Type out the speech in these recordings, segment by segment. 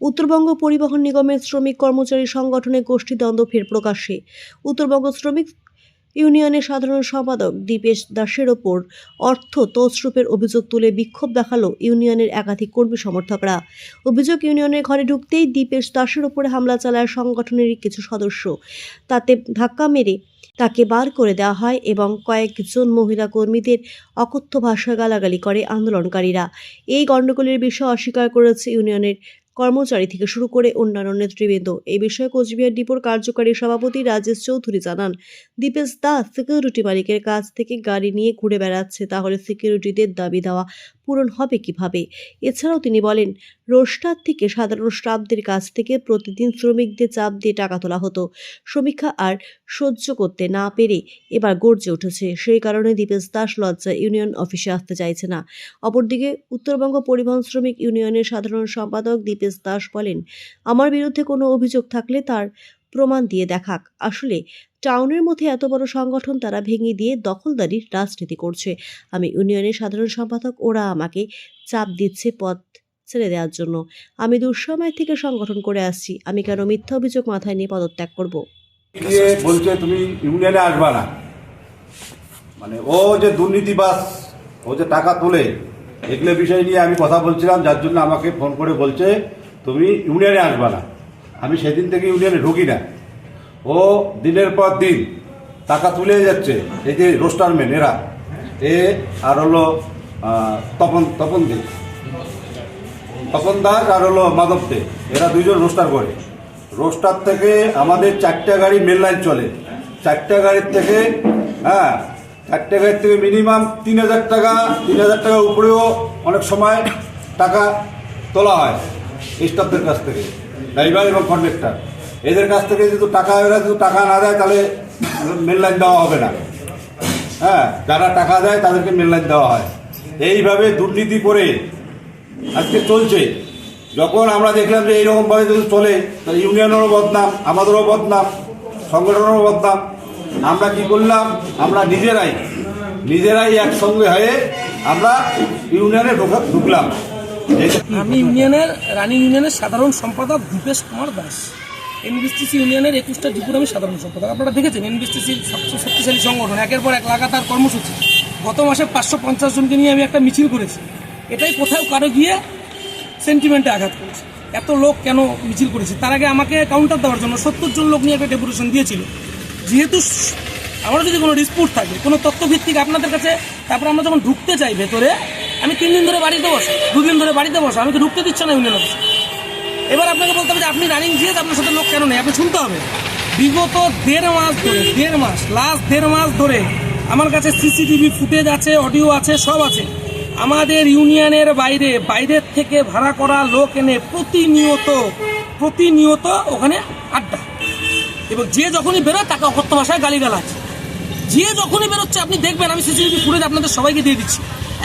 উত্তরবঙ্গ পরিবহন নিগমের শ্রমিক কর্মচারী সংগঠনে গোষ্ঠীদ্বন্দ্ব ফের প্রকাশ্যে। উত্তরবঙ্গ শ্রমিক ইউনিয়নের সাধারণ সম্পাদক দীপেশ দাসের ওপর অর্থ তছরূপের অভিযোগ তুলে বিক্ষোভ দেখাল ইউনিয়নের একাধিক কর্মী সমর্থকরা। অভিযোগ, ইউনিয়নের ঘরে ঢুকতেই দীপেশ দাসের ওপরে হামলা চালায় সংগঠনেরই কিছু সদস্য। তাতে ধাক্কা মেরে তাকে বার করে দেওয়া হয় এবং কয়েকজন মহিলা কর্মীদের অকথ্য ভাষায় গালাগালি করে আন্দোলনকারীরা। এই গণ্ডগোলের বিষয় অস্বীকার করেছে ইউনিয়নের কর্মচারী থেকে শুরু করে অন্যান্য নেতৃবৃন্দ। এই বিষয়ে কোচবিহার ডিপোর কার্যকারী সভাপতি রাজেশ চৌধুরী জানান, দীপেশ দাস সিকিউরিটি মালিকের কাছ থেকে গাড়ি নিয়ে ঘুরে বেড়াচ্ছে, তাহলে সিকিউরিটিদের দাবি দেওয়া পূরণ হবে কীভাবে? এছাড়াও তিনি বলেন, রোস্টার থেকে সাধারণ স্টাফদের কাছ থেকে প্রতিদিন শ্রমিকদের চাপ দিয়ে টাকা তোলা হতো। সমীক্ষা আর সহ্য করতে না পেরে এবার গর্জে উঠেছে। সেই কারণে দীপেশ দাস লজ্জা ইউনিয়ন অফিসে আসতে চাইছে না। অপরদিকে উত্তরবঙ্গ পরিবহন শ্রমিক ইউনিয়নের সাধারণ সম্পাদক দীপেশ দাস বলেন, আমার বিরুদ্ধে কোনো অভিযোগ থাকলে তার প্রমাণ দিয়ে দেখাক। আসলে, টাউনের মধ্যে এত বড় সংগঠন তারা ভেঙে দিয়ে দখলদারির রাজনীতি করছে। আমি ইউনিয়নের সাধারণ সম্পাদক, ওরা আমাকে চাপ দিচ্ছে পদ ছেড়ে দেওয়ার জন্য। আমি দুঃসময় থেকে সংগঠন করে আসছি। আমি কেন মিথ্যা অভিযোগ মাথায় নিয়ে পদত্যাগ করব? বলছে, তুমি ইউনিয়নে আসবা না। মানে ও যে দুর্নীতিবাস ও যে টাকা তোলে, এগুলো বিষয় নিয়ে আমি কথা বলছিলাম, যার জন্য আমাকে ফোন করে বলছে, তুমি ইউনিয়নে আসবা না। আমি সেদিন থেকে ইউনিয়নে ঢুকি না। ও দিনের পর দিন টাকা তুলে যাচ্ছে এই যে রোস্টারম্যান এরা এ আর হলো তপন তপন দে। তপন দাস আর হলো মাধব দে। এরা দুইজন রোস্টার করে। রোস্টার থেকে আমাদের চারটা গাড়ি মেন লাইন চলে। চারটা গাড়ির থেকে হ্যাঁ চারটা গাড়ির থেকে মিনিমাম তিন হাজার টাকা, তিন হাজার টাকা উপরেও অনেক সময় টাকা তোলা হয়। স্টাফদের কাছ থেকে। ড্রাইভার এবং কন্ডাক্টর। এদের কাছ থেকে যদি টাকা, এরা যদি টাকা না দেয়, তাহলে মেল লাইন দেওয়া হবে না। হ্যাঁ যারা টাকা দেয়, তাদেরকে মেল লাইন দেওয়া হয়। এইভাবে দুর্নীতি করে আজকে চলছে। যখন আমরা দেখলাম যে এইরকমভাবে যদি চলে ইউনিয়নেরও বদনাম, আমাদেরও বদনাম, সংগঠনেরও বদনাম। আমরা কি করলাম? আমরা নিজেরাই নিজেরাই একসঙ্গে হয়ে আমরা ইউনিয়নে ঢোকা- ঢুকলাম। আমি ইউনিয়নের, রানিং ইউনিয়নের সাধারণ সম্পাদক দীপেশ কুমার দাস। এনবিসটিসি ইউনিয়নের একুশটা ডিপুর আমি সাধারণ সম্পাদক। আপনারা দেখেছেন এনবিসটিসির সবচেয়ে শক্তিশালী সংগঠন। একের পর এক লাগাতার কর্মসূচি। গত মাসে পাঁচশো পঞ্চাশ জনকে নিয়ে আমি একটা মিছিল করেছি। এটাই কোথাও কারও গিয়ে সেন্টিমেন্টে আঘাত করেছে। এত লোক কেন মিছিল করেছে? তার আগে আমাকে কাউন্টার দেওয়ার জন্য সত্তর জন লোক নিয়ে একটা ডেপুটেশন দিয়েছিল। যেহেতু আমার যদি কোনো ডিসপুট থাকে, কোনো তথ্যভিত্তিক আপনাদের কাছে, তারপর আমরা যখন ঢুকতে চাই ভেতরে আমি তিন দিন ধরে বাড়িতে বসে দুদিন ধরে বাড়িতে বসে, আমি তো ঢুকতে দিচ্ছ না ইউনিয়ন অফিসে এবার আপনাকে বলতে হবে যে আপনি রানিং জিএস আপনার সাথে লোক কেন নেই? আপনি শুনতে হবে। বিগত দেড় মাস ধরে, দেড় মাস লাস্ট দেড় মাস ধরে আমার কাছে সিসিটিভি ফুটেজ আছে অডিও আছে, সব আছে। আমাদের ইউনিয়নের বাইরে, বাইরের থেকে ভাড়া করা লোক এনে প্রতিনিয়ত প্রতিনিয়ত ওখানে আড্ডা। এবং যে যখনই বেরোয়, তাকে অকথ্য ভাষায় গালিগালাজ। যে যখনই বেরোচ্ছে, আপনি দেখবেন, আমি সিসিটিভি ফুটেজ আপনাদের সবাইকে দিয়ে দিচ্ছি।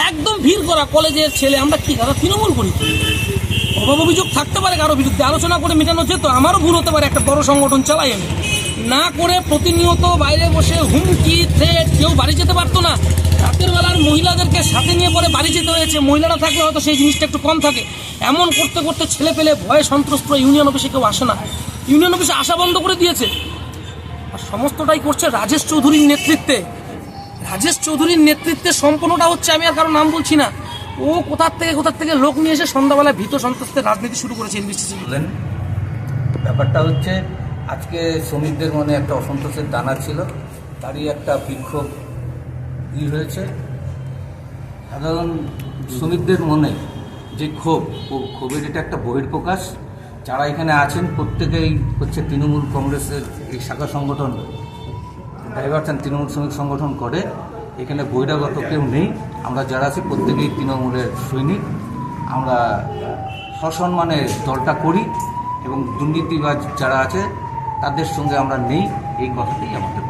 একদম ভিড় করা কলেজের ছেলে, আমরা কি, দাদা তৃণমূল করি? অভাব অভিযোগ থাকতে পারে কারও বিরুদ্ধে, আলোচনা করে মেটানো যেত, আমারও ভুল হতে পারে, একটা বড় সংগঠন চালাই আমি। না করে প্রতিনিয়ত বাইরে বসে হুমকি থ্রেট কেউ বাড়ি যেতে পারতো না। রাতের বেলার মহিলাদেরকে সাথে নিয়ে পরে বাড়ি যেতে হয়েছে, মহিলারা থাকলে হয়তো সেই জিনিসটা একটু কম থাকে। এমন করতে করতে ছেলে পেলে ভয়ে সন্ত্রস্ত ইউনিয়ন অফিসে কেউ আসে না। ইউনিয়ন অফিসে আসা বন্ধ করে দিয়েছে। আর সমস্তটাই করছে রাজেশ চৌধুরীর নেতৃত্বে। রাজেশ চৌধুরীর নেতৃত্বে সম্পূর্ণটা হচ্ছে, আমি আর কারও নাম বলছি না। ও কোথার থেকে কোথার থেকে লোক নিয়ে এসে সন্ধ্যাবেলায় ভীত সন্ত্রস্তের রাজনীতি শুরু করেছে এনবিসিসি ব্যাপারটা হচ্ছে, আজকে শ্রমিকদের মনে একটা অসন্তোষের দানা ছিল, তারই একটা বিক্ষোভ ই হয়েছে। সাধারণ শ্রমিকদের মনে যে ক্ষোভ ক্ষোভের এটা একটা বহির্প্রকাশ যারা এখানে আছেন, প্রত্যেকেই হচ্ছে তৃণমূল কংগ্রেসের এই শাখা সংগঠন ড্রাইভারচান তৃণমূল শ্রমিক সংগঠন করে, এখানে বহিরাগত কেউ নেই। আমরা যারা আছি, প্রত্যেকেই তৃণমূলের সৈনিক। আমরা সসম্মানে দলটা করি এবং দুর্নীতিবাজ যারা আছে, তাদের সঙ্গে আমরা নেই। এই কথাটাই আমাদের